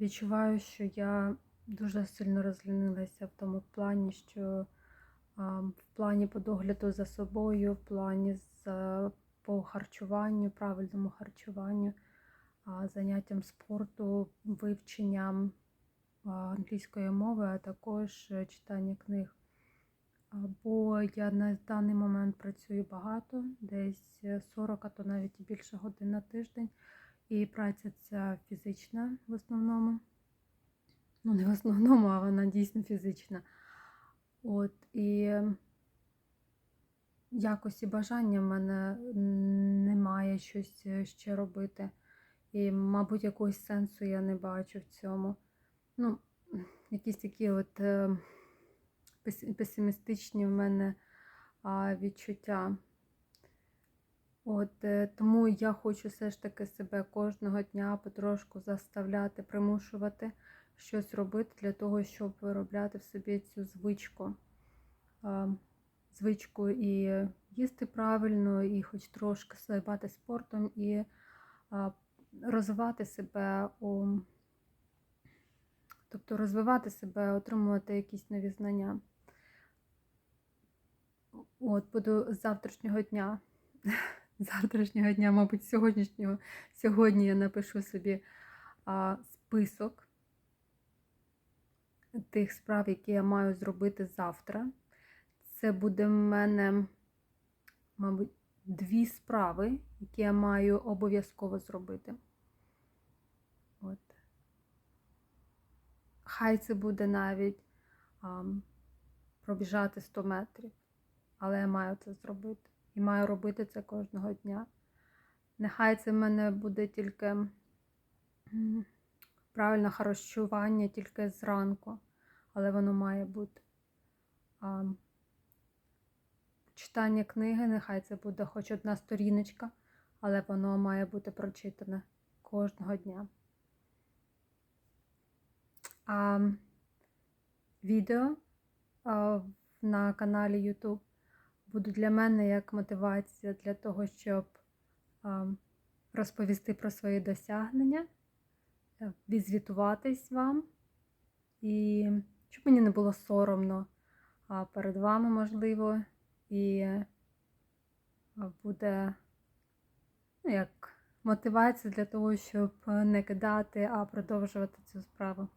відчуваю, що я дуже сильно розлінилася в тому плані, що в плані по догляду за собою, в плані з, по харчуванню, правильному харчуванню, заняттям спорту, вивченням англійської мови, а також е, читання книг. Бо я на даний момент працюю багато, десь е, 40, а то навіть більше годин на тиждень. І праця ця фізична в основному. Ну, не в основному, а вона дійсно фізична. От, і якості бажання в мене немає щось е, ще робити. І, мабуть, якогось сенсу я не бачу в цьому. Ну, якісь такі от е, песимістичні в мене відчуття. От е, тому я хочу все ж таки себе кожного дня потрошку заставляти, примушувати щось робити для того, щоб виробляти в собі цю звичку. Звичку і їсти правильно, і хоч трошки займатися спортом, і розвивати себе у тобто розвивати себе, отримувати якісь нові знання. От, буду з завтрашнього дня. Завтрашнього дня, мабуть, сьогоднішнього. Сьогодні я напишу собі а, список тих справ, які я маю зробити завтра. Це буде в мене, мабуть, дві справи, які я маю обов'язково зробити. От. Хай це буде навіть ам, пробіжати 100 метрів, але я маю це зробити. І маю робити це кожного дня. Нехай це в мене буде тільки правильне харчування тільки зранку, але воно має бути. Ам, Читання книги, нехай це буде хоч одна сторіночка, але воно має бути прочитане кожного дня. А відео а, на каналі YouTube будуть для мене як мотивація для того, щоб розповісти про свої досягнення, е, відзвітуватись вам, і щоб мені не було соромно перед вами, можливо, і буде ну, як мотивація для того, щоб не кидати, а продовжувати цю справу.